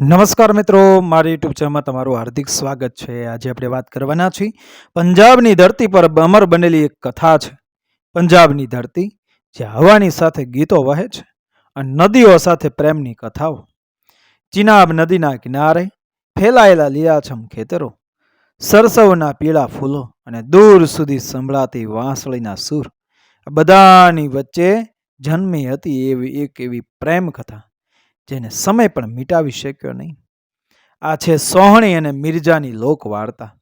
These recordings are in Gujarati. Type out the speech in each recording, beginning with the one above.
નમસ્કાર મિત્રો, મારી યુટ્યુબ ચેનલમાં તમારું હાર્દિક સ્વાગત છે. આજે આપણે વાત કરવાના છીએ પંજાબની ધરતી પર અમર બનેલી એક કથા છે. પંજાબની ધરતી જે હવાની સાથે ગીતો વહે છે અને નદીઓ સાથે પ્રેમની કથાઓ. ચિનાબ નદીના કિનારે ફેલાયેલા લીલાછમ ખેતરો, સરસવના પીળા ફૂલો અને દૂર સુધી સંભળાતી વાંસળીના સૂર બધાની વચ્ચે જન્મી હતી એવી એક એવી પ્રેમ કથા. જેને સમય પણ મિટાવી શક્યો નહીં. આ છે સોહણી અને મિર્જાની લોક વાર્તા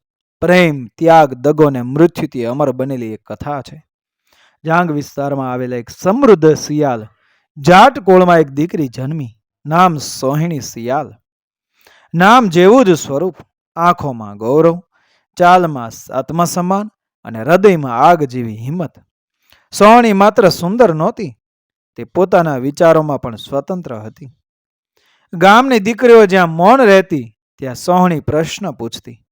પ્રેમ, ત્યાગ, દગો અને મૃત્યુથી અમર બનેલી એક કથા છે. જાંગ વિસ્તારમાં આવેલા એક સમૃદ્ધ શિયાલ જાટ કોળમાં એક દીકરી જન્મી, નામ સોહિણી શિયાલ નામ જેવું જ સ્વરૂપ, આંખોમાં ગૌરવ, ચાલમાં આત્મસન્માન અને હૃદયમાં આગ જેવી હિંમત. સોહણી માત્ર સુંદર નહોતી, તે પોતાના વિચારોમાં પણ સ્વતંત્ર હતી. ગામની દીકરીઓ જ્યાં મૌન રહેતી, ત્યાં સોહણી પ્રશ્ન પૂછતી.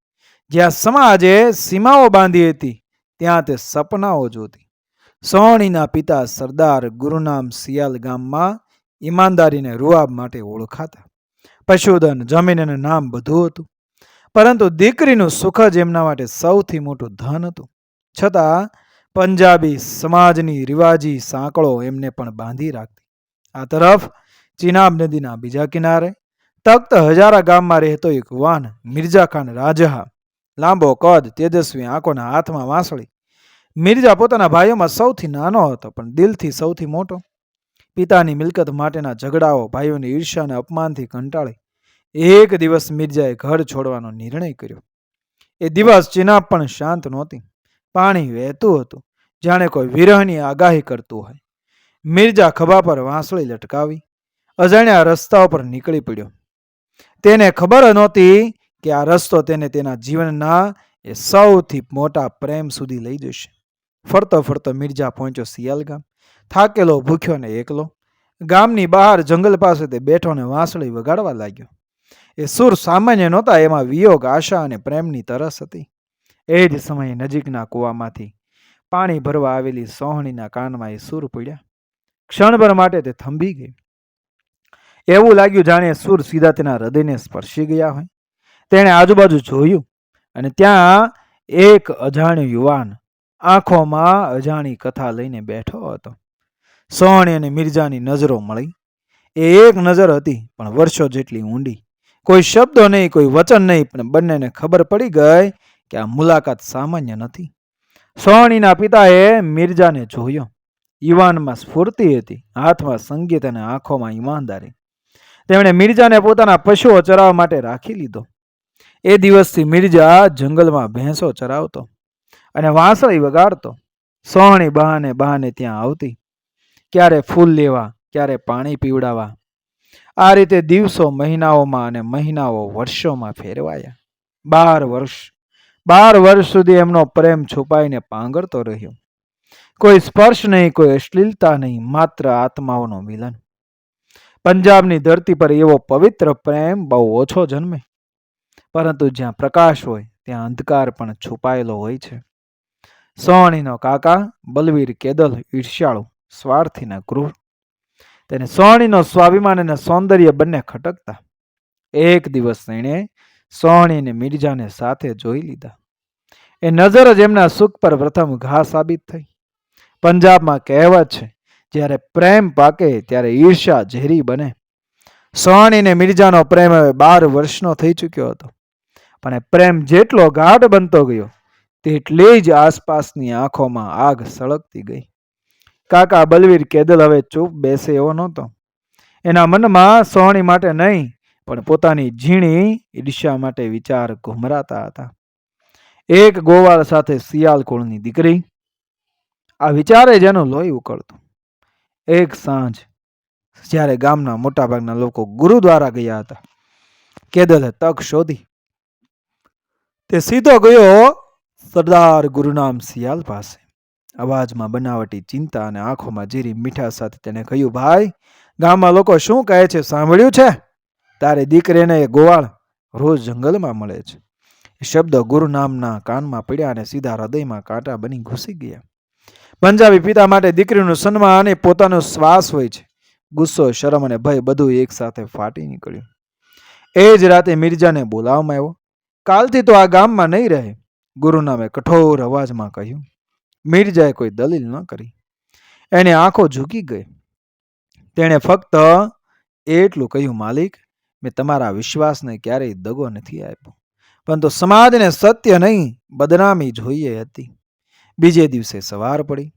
જ્યાં સમાજે સીમાઓ બાંધી હતી, ત્યાં તે સપનાઓ જોતી. સોહણીના પિતા સરદાર ગુરુનામ સિયાલ ગામમાં ઈમાનદારીને રૂઆબ માટે ઓળખાતા. પશુધન, જમીન અને નામ બધું હતું. પરંતુ દીકરીનું સુખ જ એમના માટે સૌથી મોટું ધન હતું. છતાં, પંજાબી સમાજની રિવાજી સાંકળો એમને પણ બાંધી રાખતી. આ તરફ ચિનાબ નદીના બીજા કિનારે, તખ્ત હજારા ગામમાં રહેતો એક વાન મિર્ઝા ખાન રાજહા, લાંબો કદ, તેજસ્વી આંખોના હાથમાં વાંસળી. મિર્ઝા પોતાના ભાઈઓમાં સૌથી નાનો હતો, પણ દિલથી સૌથી મોટો. પિતાની મિલકત માટેના ઝઘડાઓ, ભાઈઓની ઈર્ષ્યા અને અપમાનથી કંટાળી. એક દિવસ મિર્જાએ ઘર છોડવાનો નિર્ણય કર્યો. એ દિવસ ચિનાબ પણ શાંત નહોતી. પાણી વહેતું હતું. જાણે કોઈ વિરહની આગાહી કરતું હોય. મિર્ઝા ખભા પર વાંસળી લટકાવી અજાણ્યા રસ્તા ઉપર નીકળી પડ્યો. તેને ખબર નહોતી કે આ રસ્તો તેને તેના જીવનના એ સૌથી મોટા પ્રેમ સુધી લઈ જશે. ફરતો ફરતો મિર્ઝા પહોંચ્યો સિયાલ ગામ. થાકેલો, ભૂખ્યો ને એકલો. ગામની બહાર જંગલ પાસે તે બેઠો ને વાંસળી વગાડવા લાગ્યો. એ સુર સામાન્ય નહોતા, એમાં વિયોગ, આશા અને પ્રેમની તરસ હતી. એ જ સમયે નજીકના કૂવામાંથી પાણી ભરવા આવેલી સોહણીના કાનમાં એ સૂર પડ્યા. ક્ષણભર માટે તે થંભી ગઈ એવું લાગ્યું જાણે સૂર સીધા તેના હૃદયને સ્પર્શી ગયા હોય. તેણે આજુબાજુ જોયું અને ત્યાં એક અજાણ્યો યુવાન આંખોમાં અજાણી કથા લઈને બેઠો હતો. સોહણી અને મિર્જાની નજરો મળી. એ એક નજર હતી, પણ વર્ષો જેટલી ઊંડી. કોઈ શબ્દો નહીં, કોઈ વચન નહીં, પણ બંનેને ખબર પડી ગઈ કે આ મુલાકાત સામાન્ય નથી. સોહણીના પિતાએ મિર્જાને જોયો. યુવાનમાં સ્ફૂર્તિ હતી. હાથમાં સંગીત અને આંખોમાં ઈમાનદારી. તેમણે મિર્જાને પોતાના પશુઓ ચરાવવા માટે રાખી લીધો. એ દિવસથી મિર્જા જંગલમાં ભેંસો ચરાવતો અને વાંસળી વગાડતો. સોહણી બહાને બહાને ત્યાં આવતી. ક્યારે ફૂલ લેવા, ક્યારે પાણી પીવડાવવા. આ રીતે દિવસો મહિનાઓમાં અને મહિનાઓ વર્ષોમાં ફેરવાયા. બાર વર્ષ બાર વર્ષ સુધી એમનો પ્રેમ છુપાઈને પાંગરતો રહ્યો. કોઈ સ્પર્શ નહીં, કોઈ અશ્લીલતા નહીં, માત્ર આત્માઓનો મિલન. પંજાબની ધરતી પર એવો પવિત્ર પ્રેમ બહુ ઓછો જન્મે. પરંતુ જ્યાં પ્રકાશ હોય, ત્યાં અંધકાર પણ છુપાયેલો હોય છે. સોણીનો કાકા બલવીર કેદલ ઈર્ષ્યાળુ, સ્વાર્થીના ક્રૂર. તેને સોણીનો સ્વાભિમાન અને સૌંદર્ય બંને ખટકતા. એક દિવસ એણે સોણીને મિર્જાને સાથે જોઈ લીધા. એ નજર જ એમના સુખ પર પ્રથમ ઘા સાબિત થઈ. પંજાબમાં કહેવત છે જ્યારે પ્રેમ પાકે ત્યારે ઈર્ષ્યા ઝેરી બને. સોહાણી અને મિર્જાનો પ્રેમ હવે બાર વર્ષનો થઈ ચૂક્યો હતો. પણ એ પ્રેમ જેટલો ગાઢ બનતો ગયો, તેટલી જ આસપાસની આંખોમાં આગ સળગતી ગઈ. કાકા બલવીર કેદલ હવે ચૂપ બેસે એવો નહોતો. એના મનમાં સોહણી માટે નહીં, પણ પોતાની ઝીણી ઈર્ષ્યા માટે વિચાર ઘુમરાતા હતા. એક ગોવાળ સાથે શિયાળ કુળની દીકરી. આ વિચારે જેનું લોહી ઉકળતું. એક સાંજ જ્યારે ગામના મોટાભાગના લોકો ગુરુદ્વારા ગયા હતા, કેદલે તક શોધી. તે સીધો ગયો સરદાર ગુરુનામ સિયાલ પાસે. અવાજમાં બનાવટી ચિંતા અને આંખોમાં જીરી મીઠા સાથે તેને કહ્યું, ભાઈ, ગામમાં લોકો શું કહે છે, સાંભળ્યું છે? તારી દીકરીને એ ગોવાળ રોજ જંગલમાં મળે છે. શબ્દ ગુરુ નામના કાનમાં પડ્યા અને સીધા હૃદયમાં કાંટા બની ઘૂસી ગયા. પંજાબી પિતા માટે દીકરીનું સન્માન અને પોતાનો શ્વાસ હોય છે. ગુસ્સો, શરમ અને ભય બધું એકસાથે ફાટી નીકળ્યું. એ જ રાતે મિર્જાને બોલાવવામાં આવ્યો. કાલથી તો આ ગામમાં નહીં રહે. ગુરુનામે કઠોર અવાજમાં કહ્યું, મિર્જાએ કોઈ દલીલ ન કરી. એને આંખો ઝૂકી ગઈ. તેણે ફક્ત એટલું કહ્યું, માલિક, મેં તમારા વિશ્વાસને ક્યારેય દગો નથી આપ્યો. પરંતુ સમાજને સત્ય નહીં, બદનામી જોઈએ હતી. બીજે દિવસે સવાર પડી.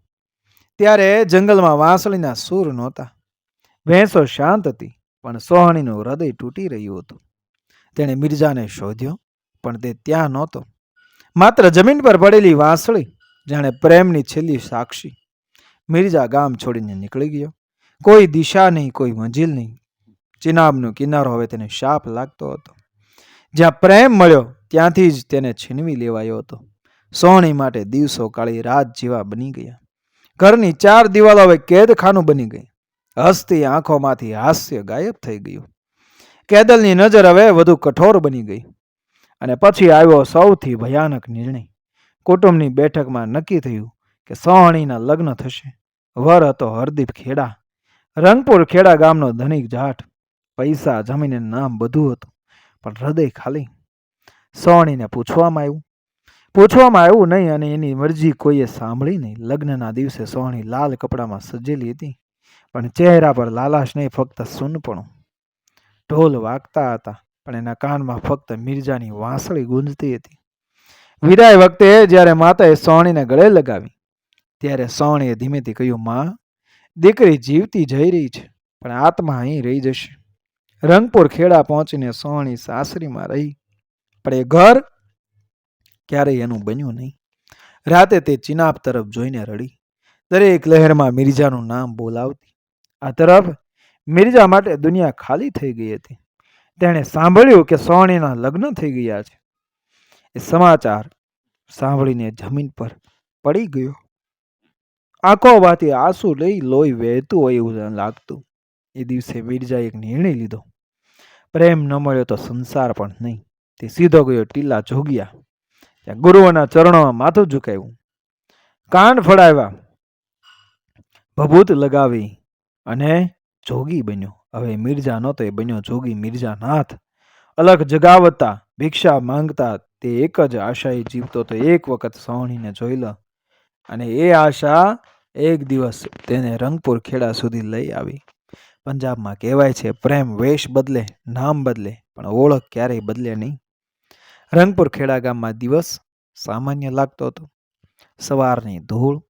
ત્યારે જંગલમાં વાંસળીના સૂર નહોતા. ભેંસો શાંત હતી, પણ સોહણીનું હૃદય તૂટી રહ્યું હતું. તેણે મિર્જાને શોધ્યો, પણ તે ત્યાં નહોતો. માત્ર જમીન પર પડેલી વાંસળી, જાણે પ્રેમની છેલ્લી સાક્ષી. મિર્જા ગામ છોડીને નીકળી ગયો. કોઈ દિશા નહીં, કોઈ મંજિલ નહીં. ચિનાબનો કિનારો હવે તેને શાપ લાગતો હતો. જ્યાં પ્રેમ મળ્યો, ત્યાંથી જ તેને છીનવી લેવાયો હતો. સોહણી માટે દિવસો કાળી રાત જેવા બની ગયા. ઘરની ચાર દિવાલો હવે કેદખાનું બની ગઈ. હસતી આંખોમાંથી હાસ્ય ગાયબ થઈ ગયું. કેદલની નજર હવે વધુ કઠોર બની ગઈ. અને પછી આવ્યો સૌથી ભયાનક નિર્ણય. કુટુંબની બેઠકમાં નક્કી થયું કે સોહણીના લગ્ન થશે. વર હતો હરદીપ ખેડા. રંગપુર ખેડા ગામનો ધનિક જાટ. પૈસા જમીને નામ બધું હતું, પણ હૃદય ખાલી. સોહણીને પૂછવામાં આવ્યું પૂછવામાં આવ્યું નહીં અને એની મરજી કોઈએ સાંભળી નહીં. લગ્નના દિવસે સોહણી લાલ કપડામાં સજેલી હતી, પણ ચહેરા પર લાલાશ નહીં, ફક્ત સૂનપણું. ઢોલ વાગતા હતા, પણ એના કાનમાં ફક્ત મિર્જાની વાંસળી ગુંજતી હતી. વિદાય વખતે જ્યારે માતાએ સોહણીને ગળે લગાવી, ત્યારે સોહણીએ ધીમેથી કહ્યું, માં, દીકરી જીવતી જઈ રહી છે, પણ આત્મા અહીં રહી જશે. રંગપુર ખેડા પહોંચીને સોહણી સાસરીમાં રહી, પણ એ ઘર ક્યારેય એનું બન્યું નહીં. રાતે તે ચિનાબ તરફ જોઈને રડી. દરેક લહેરમાં મિર્જાનું નામ બોલાવતી. આ તરફ મિર્જા માટે દુનિયા ખાલી થઈ ગઈ હતી. તેણે સાંભળ્યું કે સોણીના લગ્ન થઈ ગયા છે. એ સમાચાર સાંભળીને જમીન પર પડી ગયો. આંખોમાંથી આંસુ લઈ લોહી વહેતું હોય એવું લાગતું. એ દિવસે મિર્જાએ એક નિર્ણય લીધો. પ્રેમ ન મળ્યો તો સંસાર પણ નહીં. તે સીધો ગયો ટીલા જોગ્યા ત્યાં ગુરુઓના ચરણોમાં માથું ઝુકાવ્યું. કાન ફડાવ્યા ભભૂત લગાવી અને જોગી બન્યો. હવે મિર્જા નહોતો એ બન્યો, જોગી મિર્જા નાથ અલગ જગાવતા, ભિક્ષા માંગતા, તે એક જ આશાએ જીવતો તો એક વખત સોહણીને જોઈ લો. અને એ આશા એક દિવસ તેને રંગપુર ખેડા સુધી લઈ આવી. પંજાબમાં કહેવાય છે, પ્રેમ વેશ બદલે, નામ બદલે, પણ ઓળખ ક્યારેય બદલે નહીં. રંગપુર ખેડા ગામમાં દિવસ સામાન્ય લાગતો હતો. સવારની ધૂળ,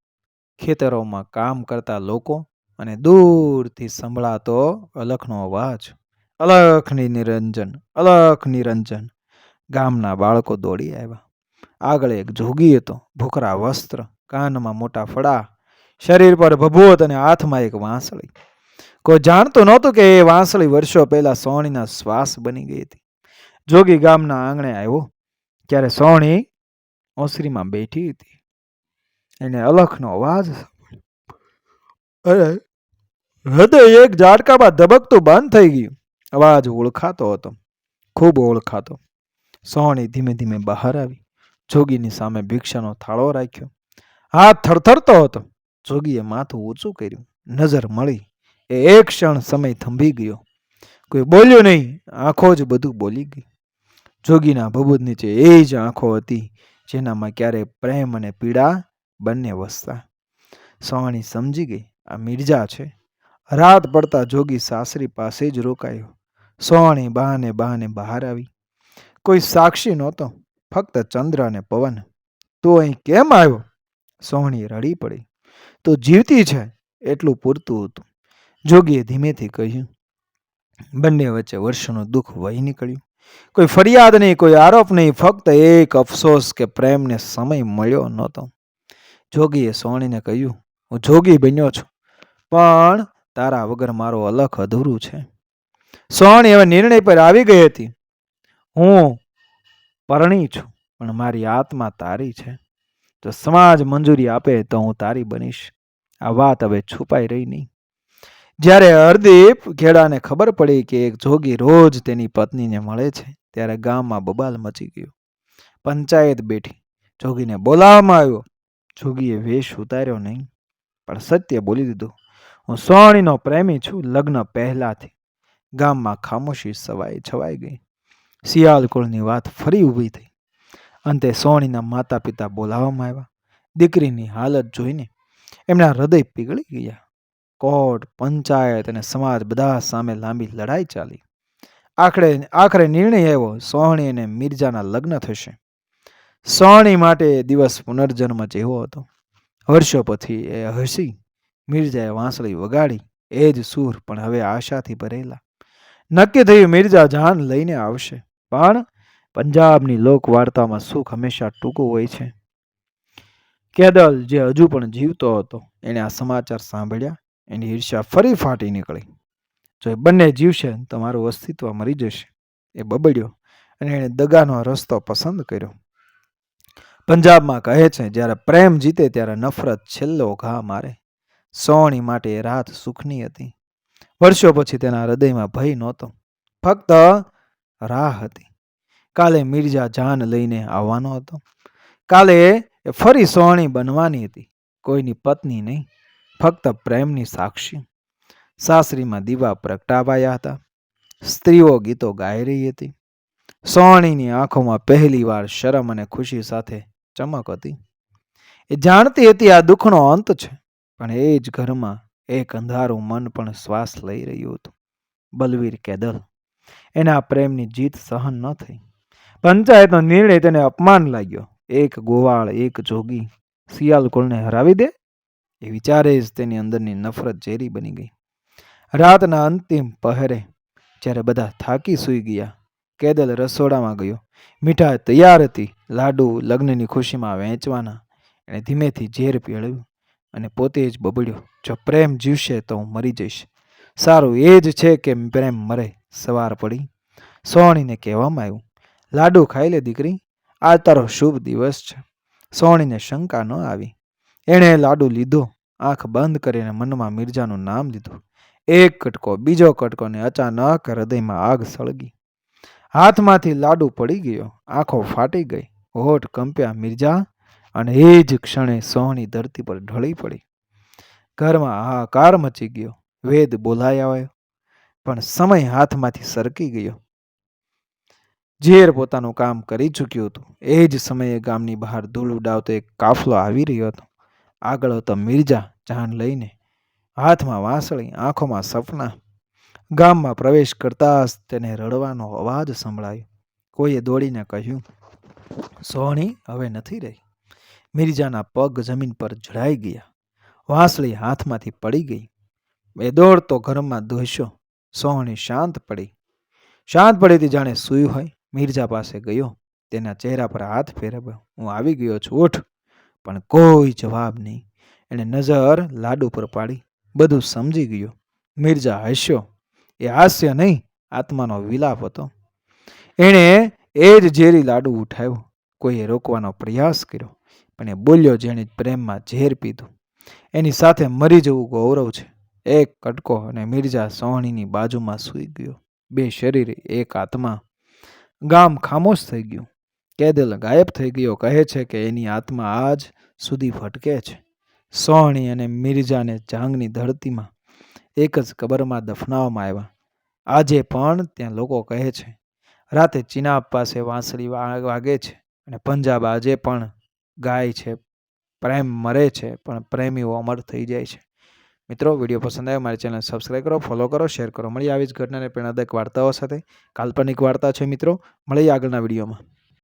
ખેતરોમાં કામ કરતા લોકો અને દૂરથી સંભળાતો અલખનો અવાજ, અલખની નિરંજન અલખ નિરંજન ગામના બાળકો દોડી આવ્યા. આગળ એક જોગી હતો, ભૂખરા વસ્ત્ર, કાનમાં મોટા ફડા શરીર પર ભભૂત અને હાથમાં એક વાંસળી. કોઈ જાણતું નહોતું કે એ વાંસળી વર્ષો પહેલા સોણીના શ્વાસ બની ગઈ હતી. જોગી ગામના આંગણે આવ્યો ત્યારે સોણી ઓસરીમાં બેઠી હતી. એને અલખનો અવાજ. અરે, હૃદય એક ઝાડકામાં ધબકતું બંધ થઈ ગયું. અવાજ ઓળખાતો હતો. ખૂબ ઓળખાતો. સોણી ધીમે ધીમે બહાર આવી. જોગીની સામે ભિક્ષાનો થાળો રાખ્યો. હાથ થરથરતો હતો. જોગીએ માથું ઊંચું કર્યું. નજર મળી. એ એક ક્ષણ સમય થંભી ગયો. કોઈ બોલ્યું નહીં. આંખો જ બધું બોલી ગઈ. જોગીના ભભૂત નીચે એ જ આંખો હતી, જેનામાં ક્યારે પ્રેમ અને પીડા બંને વસતા. સોહાણી સમજી ગઈ, આ મિર્જા છે. રાત પડતા જોગી સાસરી પાસે જ રોકાયો. સોહાણી બહાને બહાને બહાર આવી. કોઈ સાક્ષી નહોતો, ફક્ત ચંદ્ર અને પવન. તો અહીં કેમ આવ્યો? સોહણી રડી પડી. તો જીવતી છે, એટલું પૂરતું હતું. જોગીએ ધીમેથી કહ્યું. બંને વચ્ચે વર્ષોનું દુઃખ વહી નીકળ્યું. કોઈ ફરિયાદ નહીં, કોઈ આરોપ નહીં, ફક્ત એક અફસોસ કે પ્રેમને સમય મળ્યો નહોતો. જોગીએ સોણીને કહ્યું, હું જોગી બન્યો છું, પણ તારા વગર મારો અલખ અધૂરું છે. સોણી હવે નિર્ણય પર આવી ગઈ હતી. હું પરણી છું, પણ મારી આત્મા તારી છે. જો સમાજ મંજૂરી આપે તો હું તારી બનીશ. આ વાત હવે છુપાઈ રહી નહીં. જ્યારે હરદીપ ખેડાને ખબર પડી કે એક જોગી રોજ તેની પત્નીને મળે છે, ત્યારે ગામમાં બબાલ મચી ગયો. પંચાયત બેઠી. જોગીને બોલાવવામાં આવ્યો. જોગીએ વેશ ઉતાર્યો નહીં, પણ સત્ય બોલી દીધું. હું સોણીનો પ્રેમી છું, લગ્ન પહેલાથી. ગામમાં ખામોશી સવાઈ છવાઈ ગઈ. શિયાળ કુળની વાત ફરી ઊભી થઈ. અંતે સોણીના માતા પિતા બોલાવવામાં આવ્યા. દીકરીની હાલત જોઈને એમના હૃદય પીગળી ગયા. કોર્ટ, પંચાયત અને સમાજ બધા સામે લાંબી લડાઈ ચાલી. આખરે આખરે નિર્ણય આવ્યો, સોહણી અને મિર્જાના લગ્ન થશે. સોહણી માટે દિવસ પુનર્જન્મ જેવો હતો. વર્ષો પછી એ હસી, મિર્જાએ વાંસળી વગાડી, એ જ સૂર પણ હવે આશાથી ભરેલા. નક્કી થયું મિર્ઝા જાન લઈને આવશે, પણ પંજાબની લોકવાર્તામાં સુખ હંમેશા ટૂંકું હોય છે. કેદલ, જે હજુ પણ જીવતો હતો, એણે આ સમાચાર સાંભળ્યા. એની ઈર્ષ્યા ફરી ફાટી નીકળી. જો એ બંને જીવશે તો મારું અસ્તિત્વ મરી જશે. એ બબડ્યો અને એણે દગાનો રસ્તો પસંદ કર્યો. પંજાબમાં કહે છે, જ્યારે પ્રેમ જીતે ત્યારે નફરત છેલ્લો ઘા મારે. સોણી માટે એ રાત સુખની હતી. વર્ષો પછી તેના હૃદયમાં ભય નહોતો. ફક્ત રાહ હતી. કાલે મિર્જા જાન લઈને આવવાનો હતો. કાલે એ ફરી સોહણી બનવાની હતી. કોઈની પત્ની નહીં. ફક્ત પ્રેમની સાક્ષી. સાસરીમાં દીવા પ્રગટાવાયા હતા. સ્ત્રીઓ ગીતો ગાઈ રહી હતી. સોહણીની આંખોમાં પહેલીવાર શરમ અને ખુશી સાથે ચમક હતી. એ જાણતી હતી આ દુઃખનો અંત છે, પણ એ જ ઘરમાં એક અંધારું મન પણ શ્વાસ લઈ રહ્યું હતું. બલવીર કેદલ. એના પ્રેમની જીત સહન ન થઈ. પંચાયતનો નિર્ણય તેને અપમાન લાગ્યો. એક ગોવાળ, એક જોગી શિયાલ કુળને હરાવી દે? એ વિચારે જ તેની અંદરની નફરત ઝેરી બની ગઈ. રાતના અંતિમ પહેરે જ્યારે બધા થાકી સૂઈ ગયા, કેદલ રસોડામાં ગયો. મીઠાઈ તૈયાર હતી, લાડુ લગ્નની ખુશીમાં વહેંચવાના એણે ધીમેથી ઝેર પીળવ્યું અને પોતે જ બબડ્યો, જો પ્રેમ જીવશે તો હું મરી જઈશ. સારું એ જ છે કે પ્રેમ મરે. સવાર પડી. સોહણીને કહેવામાં આવ્યું, લાડુ ખાઈ લે દીકરી આ તારો શુભ દિવસ છે. સોહણીને શંકા ન આવી. એણે લાડુ લીધો આંખ બંધ કરીને મનમાં મિર્જાનું નામ લીધું. એક કટકો, બીજો કટકો ને અચાનક હૃદયમાં આગ સળગી. હાથમાંથી લાડુ પડી ગયો. આંખો ફાટી ગઈ. હોઠ કંપ્યા મિર્જા અને એ જ ક્ષણે સોહની ધરતી પર ઢળી પડી. ઘરમાં હાહાકાર મચી ગયો. વેદ બોલાઈ આવ્યો, પણ સમય હાથમાંથી સરકી ગયો. ઝેર પોતાનું કામ કરી ચૂક્યું હતું. એ જ સમયે ગામની બહાર ધૂળ ઉડાવતો એક કાફલો આવી રહ્યો હતો. આગળ હતો મિર્જા જાન લઈને હાથમાં વાંસળી, આંખોમાં સપના, ગામમાં પ્રવેશ કરતા જ તેને રડવાનો અવાજ સંભળાયો. કોઈએ દોડીને કહ્યું, સોહણી, હવે નથી રહી. મિર્જાના પગ જમીન પર જડાઈ ગયા. વાંસળી હાથમાંથી પડી ગઈ. એ દોડતો ઘરમાં દોસ્યો સોહણી શાંત પડી. શાંત પડીથી જાણે સૂઈ હોય. મિર્જા પાસે ગયો. તેના ચહેરા પર હાથ ફેરવ્યો. હું આવી ગયો છું. ઉઠ. પણ કોઈ જવાબ નહીં. એણે નજર લાડુ પર પાડી. બધું સમજી ગયો. મિર્જા હસ્યો. એ હાસ્ય નહીં, આત્માનો વિલાપ હતો. એણે એ જ ઝેરી લાડુ ઉઠાવ્યો. કોઈએ રોકવાનો પ્રયાસ કર્યો, પણ એ બોલ્યો જેણે પ્રેમમાં ઝેર પીધું. એની સાથે મરી જવું ગૌરવ છે. એક કટકો અને મિર્જા સોહણીની બાજુમાં સૂઈ ગયો. બે શરીર, એક આત્મા. ગામ ખામોશ થઈ ગયું. કેદલ ગાયબ થઈ ગયો કહે છે કે એની આત્મા આજ સુધી ભટકે છે. સોહણી અને મિર્જાને જાંગની ધરતીમાં એક જ કબરમાં દફનાવવામાં આવ્યા. આજે પણ ત્યાં લોકો કહે છે, રાતે ચિનાબ પાસે વાંસળી વાગે છે અને પંજાબ આજે પણ ગાય છે, પ્રેમ મરે છે, પણ પ્રેમીઓ અમર થઈ જાય છે. મિત્રો, વીડિયો પસંદ આવ્યો મારી ચેનલ સબસ્ક્રાઈબ કરો, ફોલો કરો, શેર કરો. મળી આવી જ ઘટનાને પ્રેરણાદાયક વાર્તાઓ સાથે કાલ્પનિક વાર્તા છે મિત્રો. મળીએ આગળના વિડીયોમાં.